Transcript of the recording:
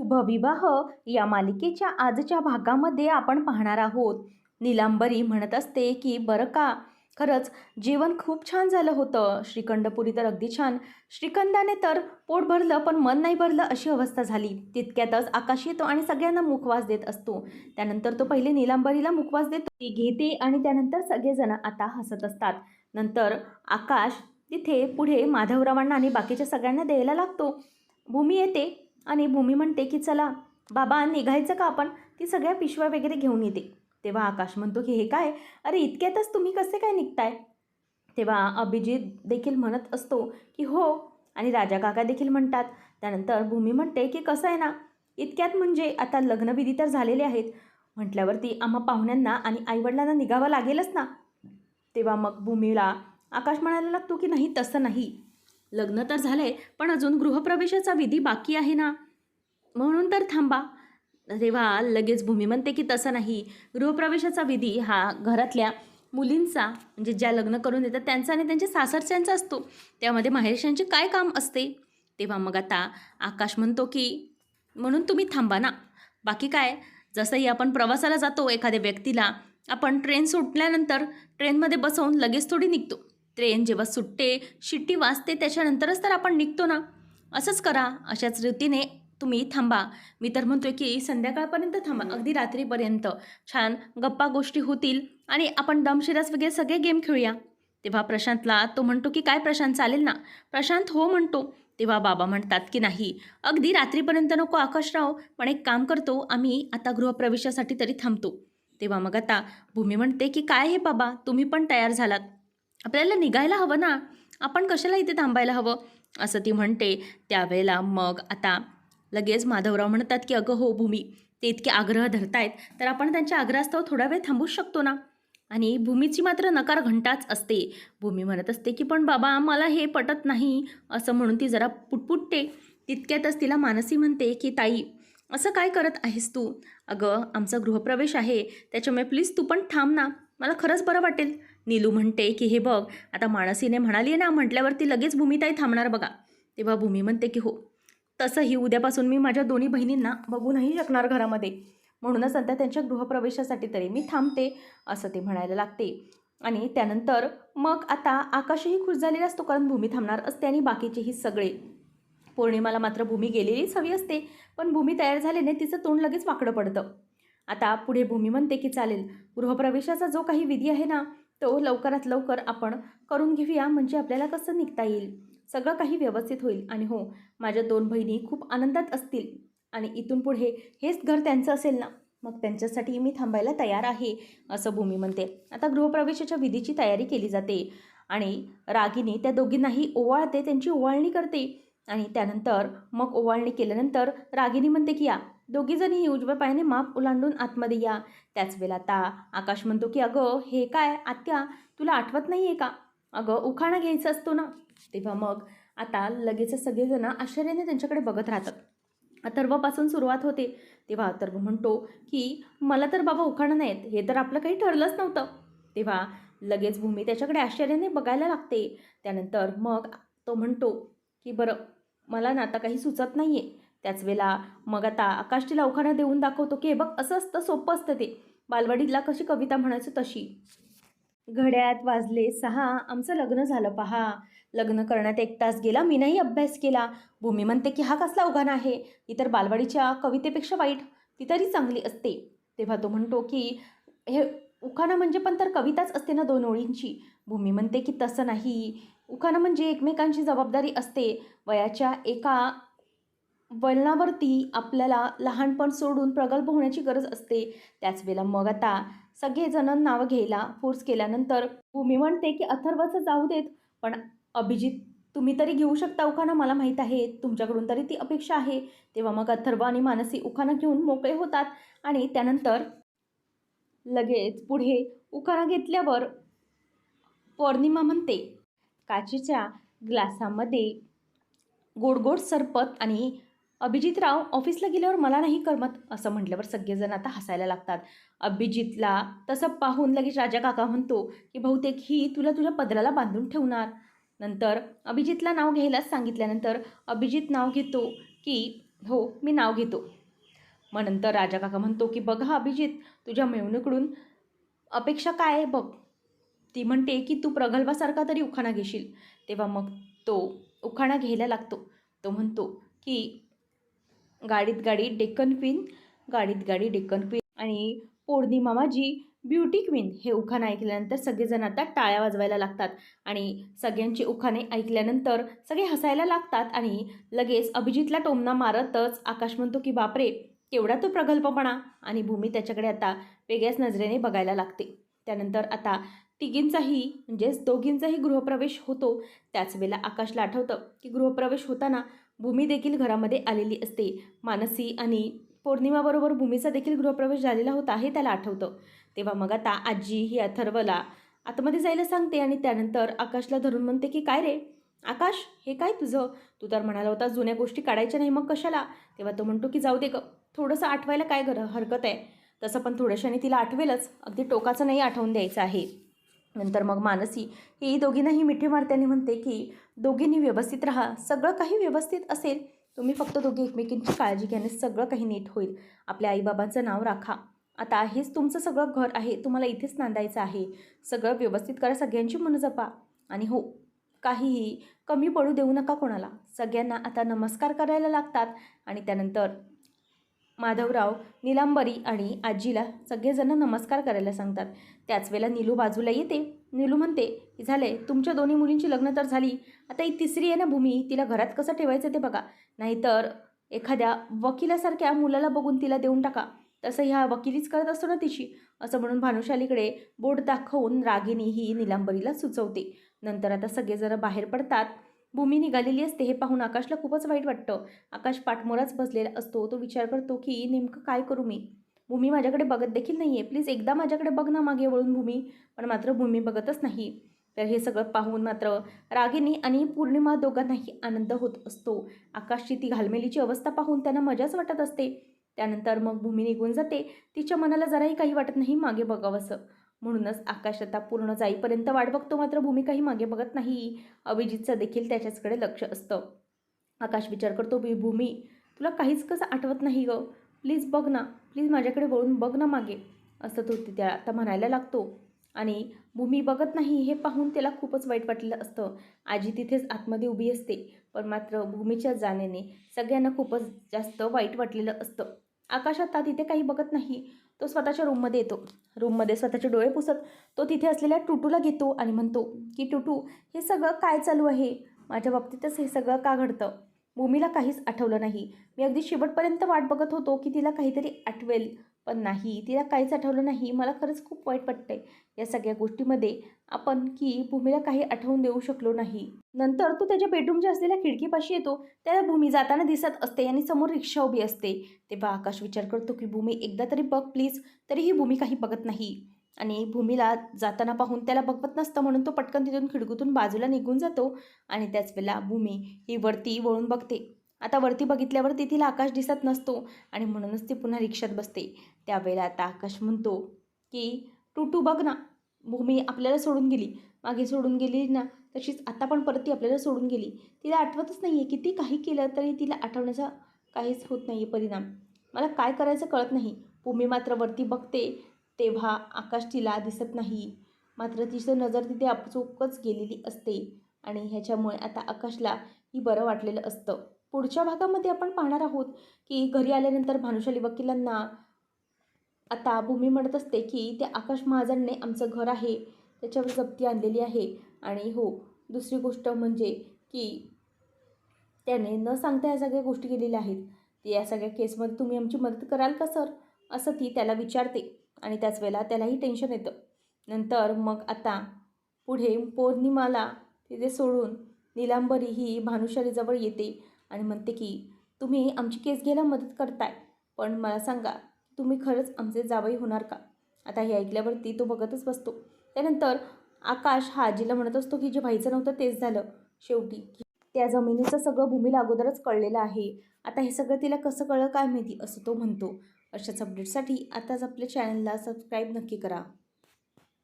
शुभविवाह या मालिकेच्या आजच्या भागामध्ये आपण पाहणार आहोत. नीलांबरी म्हणत असते की बरं का? खरंच जेवण खूप छान झालं होतं. श्रीखंडपुरी तर अगदी छान. श्रीखंडाने तर पोट भरलं पण मन नाही भरलं अशी अवस्था झाली. तितक्यातच आकाश येतो आणि सगळ्यांना मुखवास देत असतो. त्यानंतर तो पहिले नीलांबरीला मुखवास देतो. ती घेते आणि त्यानंतर सगळेजण आता हसत असतात. नंतर आकाश तिथे पुढे माधवरावांना आणि बाकीच्या सगळ्यांना द्यायला लागतो. भूमी येते. आणि भूमी म्हणते की चला बाबा निघायचं का आपण? ती सगळ्या पिशव्या वगैरे घेऊन येते. तेव्हा आकाश म्हणतो की हे काय? अरे इतक्यातच तुम्ही कसे काय निघताय? तेव्हा अभिजित देखील म्हणत असतो की हो. आणि राजा काका देखील म्हणतात. त्यानंतर भूमी म्हणते की कसं आहे ना? इतक्यात म्हणजे आता लग्नविधी तर झालेले आहेत. म्हटल्यावरती आम्हा पाहुण्यांना आणि आईवडिलांना निघावं लागेलच ना? तेव्हा मग भूमीला आकाश म्हणायला लागतो की नाही तसं नाही. लग्न तर झालं आहे पण अजून गृहप्रवेशाचा विधी बाकी आहे ना? म्हणून तर थांबा. तेव्हा लगेच भूमी म्हणते की तसं नाही. गृहप्रवेशाचा विधी हा घरातल्या मुलींचा म्हणजे ज्या लग्न करून देतात त्यांचा आणि त्यांच्या सासरच्यांचा असतो. त्यामध्ये माहेरच्यांचे काय काम असते? तेव्हा मग आता आकाश म्हणतो की म्हणून तुम्ही थांबा ना. बाकी काय? जसंही आपण प्रवासाला जातो एखाद्या व्यक्तीला आपण ट्रेन सुटल्यानंतर ट्रेनमध्ये बसवून लगेच थोडी निघतो. ट्रेन जेव्हा सुटते शिट्टी वाजते त्याच्यानंतरच तर आपण निघतो ना. असंच करा. अशाच रीतीने तुम्ही थांबा. मी तर म्हणतोय की संध्याकाळपर्यंत थांबा. अगदी रात्रीपर्यंत. छान गप्पा गोष्टी होतील आणि आपण दमशिरास वगैरे सगळे गेम खेळूया. तेव्हा प्रशांतला तो म्हणतो की काय प्रशांत चालेल ना? प्रशांत हो म्हणतो. तेव्हा बाबा म्हणतात की नाही. अगदी रात्रीपर्यंत नको आकाशराव पण एक काम करतो. आम्ही आता गृहप्रवेशासाठी तरी थांबतो. तेव्हा मग आता भूमी म्हणते की काय हे बाबा? तुम्ही पण तयार झालात. आपल्याला निघायला हवं ना. आपण कशाला इथे थांबायला हवं? असं ती म्हणते. त्यावेळेला मग आता लगेच माधवराव म्हणतात की अगं हो भूमी ते इतके आग्रह धरतायत तर आपण त्यांच्या आग्रहास्तव थोडा वेळ थांबूच शकतो ना. आणि भूमीची मात्र नकार घंटाच असते. भूमी म्हणत असते की पण बाबा मला हे पटत नाही. असं म्हणून ती जरा पुटपुटते. तितक्यातच तिला मानसी म्हणते की ताई असं काय करत आहेस तू? अगं आमचा गृहप्रवेश आहे. त्याच्यामुळे प्लीज तू पण थांब ना. मला खरंच बरं वाटेल. नीलू म्हणते की हे बघ आता मानसीने म्हणाली आहे ना म्हटल्यावरती लगेच भूमिताई थांबणार बघा. तेव्हा भूमी म्हणते की हो. तसंही उद्यापासून मी माझ्या दोन्ही बहिणींना बघू नाही शकणार घरामध्ये. म्हणूनच सध्या त्यांच्या गृहप्रवेशासाठी तरी मी थांबते असं ते म्हणायला लागते. आणि त्यानंतर मग आता आकाशही खुश झालेला असतो कारण भूमी थांबणार असते आणि बाकीचेही सगळे. पौर्णिमाला मात्र भूमी गेलेलीच हवी असते पण भूमी तयार झाल्याने तिचं तोंड लगेच वाकडं पडतं. आता पुढे भूमी म्हणते की चालेल गृहप्रवेशाचा जो काही विधी आहे ना तो लवकरात लवकर आपण करून घेऊया म्हणजे आपल्याला कसं निघता येईल? सगळं काही व्यवस्थित होईल. आणि हो माझ्या दोन बहिणी खूप आनंदात असतील. आणि इथून पुढे हेच घर त्यांचं असेल ना? मग त्यांच्यासाठी मी थांबायला तयार आहे असं भूमी म्हणते. आता गृहप्रवेशाच्या विधीची तयारी केली जाते. आणि रागिनी त्या दोघींनाही ओवाळते त्यांची ओवाळणी करते. आणि त्यानंतर मग ओवाळणी केल्यानंतर रागिनी म्हणते की या दोघीजणीही उजव्या पायाने माप ओलांडून आतमध्ये या. त्याच वेळेला आता आकाश म्हणतो की अगं हे काय? आत्या तुला आठवत नाही आहे का? अगं उखाणा घ्यायचा असतो ना. तेव्हा मग आता लगेच सगळेजण आश्चर्याने त्यांच्याकडे बघत राहतात. अथर्वपासून सुरुवात होते. तेव्हा अथर्व म्हणतो की मला तर बाबा उखाणं नाहीत. हे तर आपलं काही ठरलंच नव्हतं. तेव्हा लगेच भूमी त्याच्याकडे आश्चर्याने बघायला लागते. त्यानंतर मग तो म्हणतो की बरं मला ना आता काही सुचत नाही आहे त्याच वेळेला मग आता आकाश तिला उखाणं देऊन दाखवतो की हे बघ असं असतं सोपं असतं ते. बालवाडीला कशी कविता म्हणायचं तशी. घड्यात वाजले सहा आमचं लग्न झालं पहा. लग्न करण्यात एक तास गेला मी नाही अभ्यास केला. भूमी म्हणते की हा कसला उघाण आहे? ती तर बालवाडीच्या कवितेपेक्षा वाईट. ती तरी चांगली असते. तेव्हा तो म्हणतो की हे उखाणा म्हणजे पण तर कविताच असते ना दोन ओळींची. भूमी म्हणते की तसं नाही. उखाणा म्हणजे एकमेकांची जबाबदारी असते. वयाच्या एका वळणावरती आपल्याला लहानपण सोडून प्रगल्भ होण्याची गरज असते. त्याच वेळेला मग आता सगळेजण नावं घ्यायला फोर्स केल्यानंतर भूमी म्हणते की अथर्वचं जाऊ देत. पण अभिजित तुम्ही तरी घेऊ शकता उखाणा? मला माहीत आहे. तुमच्याकडून तरी ती अपेक्षा आहे. तेव्हा मग अथर्व आणि मानसी उखाणा घेऊन मोकळे होतात आणि त्यानंतर लगेच पुढे उखाणा घेतल्यावर पौर्णिमा म्हणते. काचेच्या ग्लासामध्ये गोड गोड सरपत आणि अभिजितराव ऑफिसला गेल्यावर मला नाही करमत असं म्हटल्यावर सगळेजण आता हसायला लागतात. अभिजितला तसं पाहून लगेच राजा काका म्हणतो की बहुतेक ही तुला तुझ्या पदराला बांधून ठेवणार. नंतर अभिजितला नाव घ्यायलाच सांगितल्यानंतर अभिजित नाव घेतो की हो मी नाव घेतो. मग नंतर राजा काका म्हणतो की बघा अभिजित तुझ्या मेवणीकडून अपेक्षा काय आहे बघ. ती म्हणते की तू प्रगल्भासारखा तरी उखाणा घेशील. तेव्हा मग तो उखाणा घ्यायला लागतो. तो म्हणतो की गाडीत गाडी डेक्कन क्वीन. गाडीत गाडी डेक्कन क्वीन. आणि पौर्णिमा माझी ब्युटी क्वीन. हे उखाण ऐकल्यानंतर सगळेजण आता टाळ्या वाजवायला लागतात. आणि सगळ्यांची उखाणे ऐकल्यानंतर सगळे हसायला लागतात आणि लगेच अभिजितला टोमना मारतच आकाश म्हणतो की बापरे केवढा तो प्रगल्भपणा. आणि भूमी त्याच्याकडे आता वेगळ्याच नजरेने बघायला लागते. त्यानंतर आता तिघींचाही म्हणजेच दोघींचाही गृहप्रवेश होतो. त्याच वेळेला आकाशला आठवतं की गृहप्रवेश होताना भूमी देखील घरामध्ये आलेली असते. मानसी आणि पौर्णिमाबरोबर भूमीचा देखील गृहप्रवेश झालेला होता हे त्याला आठवतं. तेव्हा मग आता आजी ही अथर्वला आतमध्ये जायला सांगते आणि त्यानंतर आकाशला धरून म्हणते की काय रे? आकाश हे काय तुझं? तू तर म्हणाला होता जुन्या गोष्टी काढायच्या नाही मग कशाला तेव्हा तो म्हणतो की जाऊ दे ग. थोडंसं आठवायला काय गर हरकत आहे? तसं पण थोड्याशाने तिला आठवेलच. अगदी टोकाचं नाही आठवून द्यायचं आहे. नंतर मग मानसी ही दोघींनाही मिठी मारत्याने म्हणते की दोघींनी व्यवस्थित राहा. सगळं काही व्यवस्थित असेल. तुम्ही फक्त दोघी एकमेकींची काळजी घेणे सगळं काही नीट होईल. आपल्या आईबाबांचं नाव राखा. आता हेच तुमचं सगळं घर आहे. तुम्हाला इथेच नांदायचं आहे. सगळं व्यवस्थित करा. सगळ्यांची मन जपा. आणि हो काहीही कमी पडू देऊ नका कोणाला. सगळ्यांना आता नमस्कार करायला लागतात आणि त्यानंतर माधवराव निलांबरी आणि आजीला सगळेजण नमस्कार करायला सांगतात. त्याच वेळेला नीलू बाजूला येते. नीलू म्हणते झाले तुमच्या दोन्ही मुलींची लग्न तर झाली. आता ही तिसरी आहे ना भूमी? तिला घरात कसं ठेवायचं ते बघा. नाहीतर एखाद्या वकिलासारख्या मुलाला बघून तिला देऊन टाका. तसं ह्या वकिलीच करत असतो ना तिची. असं म्हणून भानुशालीकडे बोट दाखवून रागिनी ही निलांबरीला सुचवते. नंतर आता सगळेजण बाहेर पडतात. भूमी निघालेली असते हे पाहून आकाशला खूपच वाईट वाटतं. आकाश पाठमोराच बसलेला असतो. तो विचार करतो की नेमकं काय करू मी? भूमी माझ्याकडे बघत देखील नाही आहे प्लीज एकदा माझ्याकडे बघ ना मागे वळून भूमी. पण मात्र भूमी बघतच नाही. तर हे सगळं पाहून मात्र रागिनी आणि पौर्णिमा दोघांनाही आनंद होत असतो. आकाशची ती घालमेलीची अवस्था पाहून त्यांना मजाच वाटत असते. त्यानंतर मग भूमी निघून जाते. तिच्या मनाला जराही काही वाटत नाही मागे बघावंसं. म्हणूनच आकाश आता पूर्ण जाईपर्यंत वाट बघतो मात्र भूमी काही मागे बघत नाही. अभिजितचं देखील त्याच्याचकडे लक्ष असतं. आकाश विचार करतो बी भूमी तुला काहीच कसं आठवत नाही गं? प्लीज बघ ना प्लीज माझ्याकडे वळून बघ ना मागे असं तो तिथे आता म्हणायला लागतो. आणि भूमी बघत नाही हे पाहून त्याला खूपच वाईट वाटलेलं असतं. आजी तिथेच आतमध्ये उभी असते पण मात्र भूमीच्या जाण्याने सगळ्यांना खूपच जास्त वाईट वाटलेलं असतं. आकाश आता तिथे काही बघत नाही. तो स्वतःच्या रूममध्ये येतो. रूममध्ये स्वतःचे डोळे पुसत तो तिथे असलेल्या टुटूला घेतो आणि म्हणतो की टुटू हे सगळं काय चालू आहे? माझ्या बाबतीतच हे सगळं का घडतं? भूमीला काहीच आठवलं नाही. मी अगदी शेवटपर्यंत वाट बघत होतो की तिला काहीतरी आठवेल. पण नाही तिला काहीच आठवलं नाही. मला खरंच खूप वाईट वाटतंय या सगळ्या गोष्टीमध्ये आपण की भूमीला काही आठवून देऊ शकलो नाही. नंतर तो त्याच्या बेडरूमच्या असलेल्या खिडकीपाशी येतो. त्याला भूमी जाताना दिसत असते आणि समोर रिक्षा उभी असते. तेव्हा आकाश विचार करतो की भूमी एकदा तरी बघ प्लीज. तरीही भूमी काही बघत नाही. आणि भूमीला जाताना पाहून त्याला बघवत नसतं म्हणून तो पटकन तिथून खिडकीतून बाजूला निघून जातो. आणि त्याच वेळेला भूमी ही वरती वळून बघते. आता वरती बघितल्यावरती तिला आकाश दिसत नसतो आणि म्हणूनच ती पुन्हा रिक्षात बसते. त्यावेळेला आता आकाश म्हणतो की टू बघ ना भूमी आपल्याला सोडून गेली. मागे सोडून गेली ना तशीच आता पण परत ती आपल्याला सोडून गेली. तिला आठवतच नाही आहे किती काही केलं तरी तिला आठवण्याचा काहीच होत नाही आहे परिणाम. मला काय करायचं कळत नाही. भूमी मात्र वरती बघते तेव्हा आकाश तिला दिसत नाही. मात्र तिचं नजर तिथे आपचोकच गेलेली असते आणि ह्याच्यामुळे आता आकाशला ही बरं वाटलेलं असतं. पुढच्या भागामध्ये आपण पाहणार आहोत की घरी आल्यानंतर भानुशाली वकिलांना आता भूमी म्हणत असते की ते आकाश महाजनने आमचं घर आहे त्याच्यावर जप्ती आणलेली आहे. आणि हो दुसरी गोष्ट म्हणजे की त्याने न सांगता या सगळ्या गोष्टी केलेल्या आहेत. या सगळ्या केसमध्ये तुम्ही आमची मदत कराल का सर? असं ती त्याला विचारते आणि त्याच वेळेला त्यालाही टेन्शन येतं. नंतर मग आता पुढे पौर्णिमाला तिथे सोडून निलांबरी ही भानुशालीजवळ येते. आणि म्हणते की तुम्ही आमची केस घ्यायला मदत करताय पण मला सांगा तुम्ही खरंच आमचे जावई होणार का? आता हे ऐकल्यावरती तो बघतच बसतो. त्यानंतर आकाश हा आजीला म्हणत असतो की जे व्हायचं नव्हतं तेच झालं. शेवटी त्या जमिनीचं सगळं भूमीला अगोदरच कळलेलं आहे. आता हे सगळं तिला कसं कळलं काय माहिती? असं तो म्हणतो. अशाच अपडेटसाठी आताच आपल्या चॅनलला सबस्क्राईब नक्की करा.